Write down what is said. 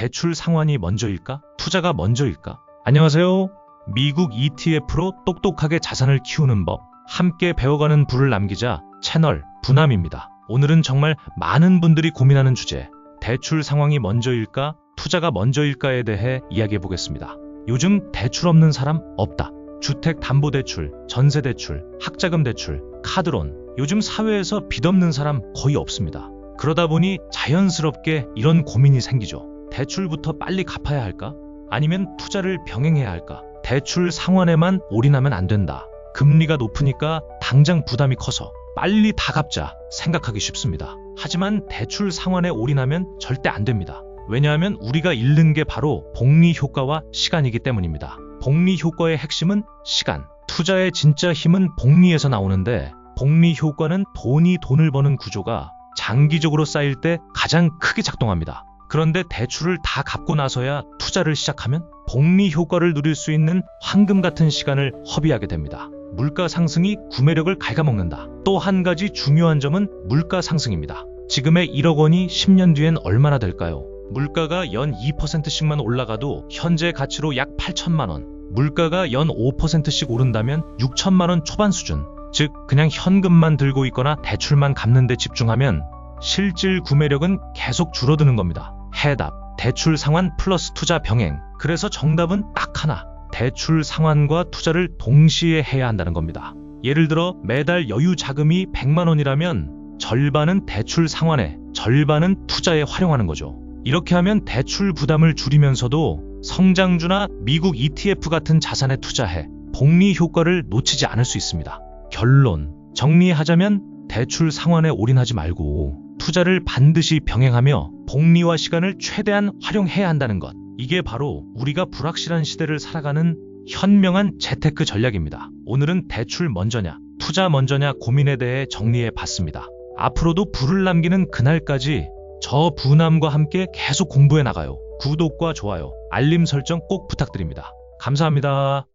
대출 상환이 먼저일까? 투자가 먼저일까? 안녕하세요. 미국 ETF로 똑똑하게 자산을 키우는 법, 함께 배워가는 불을 남기자 채널 부남입니다. 오늘은 정말 많은 분들이 고민하는 주제, 대출 상황이 먼저일까? 투자가 먼저일까에 대해 이야기해 보겠습니다. 요즘 대출 없는 사람 없다. 주택담보대출, 전세대출, 학자금대출, 카드론, 요즘 사회에서 빚 없는 사람 거의 없습니다. 그러다 보니 자연스럽게 이런 고민이 생기죠. 대출부터 빨리 갚아야 할까? 아니면 투자를 병행해야 할까? 대출 상환에만 올인하면 안 된다. 금리가 높으니까 당장 부담이 커서 빨리 다 갚자 생각하기 쉽습니다. 하지만 대출 상환에 올인하면 절대 안 됩니다. 왜냐하면 우리가 잃는 게 바로 복리 효과와 시간이기 때문입니다. 복리 효과의 핵심은 시간. 투자의 진짜 힘은 복리에서 나오는데 복리 효과는 돈이 돈을 버는 구조가 장기적으로 쌓일 때 가장 크게 작동합니다. 그런데 대출을 다 갚고 나서야 투자를 시작하면 복리 효과를 누릴 수 있는 황금 같은 시간을 허비하게 됩니다. 물가 상승이 구매력을 갉아먹는다. 또 한 가지 중요한 점은 물가 상승입니다. 지금의 1억 원이 10년 뒤엔 얼마나 될까요? 물가가 연 2%씩만 올라가도 현재 가치로 약 8천만 원. 물가가 연 5%씩 오른다면 6천만 원 초반 수준. 즉 그냥 현금만 들고 있거나 대출만 갚는 데 집중하면 실질 구매력은 계속 줄어드는 겁니다. 해답. 대출 상환 플러스 투자 병행. 그래서 정답은 딱 하나. 대출 상환과 투자를 동시에 해야 한다는 겁니다. 예를 들어 매달 여유 자금이 100만 원이라면 절반은 대출 상환에, 절반은 투자에 활용하는 거죠. 이렇게 하면 대출 부담을 줄이면서도 성장주나 미국 ETF 같은 자산에 투자해 복리 효과를 놓치지 않을 수 있습니다. 결론. 정리하자면 대출 상환에 올인하지 말고 투자를 반드시 병행하며 복리와 시간을 최대한 활용해야 한다는 것. 이게 바로 우리가 불확실한 시대를 살아가는 현명한 재테크 전략입니다. 오늘은 대출 먼저냐, 투자 먼저냐 고민에 대해 정리해 봤습니다. 앞으로도 불을 남기는 그날까지 저 부남과 함께 계속 공부해 나가요. 구독과 좋아요, 알림 설정 꼭 부탁드립니다. 감사합니다.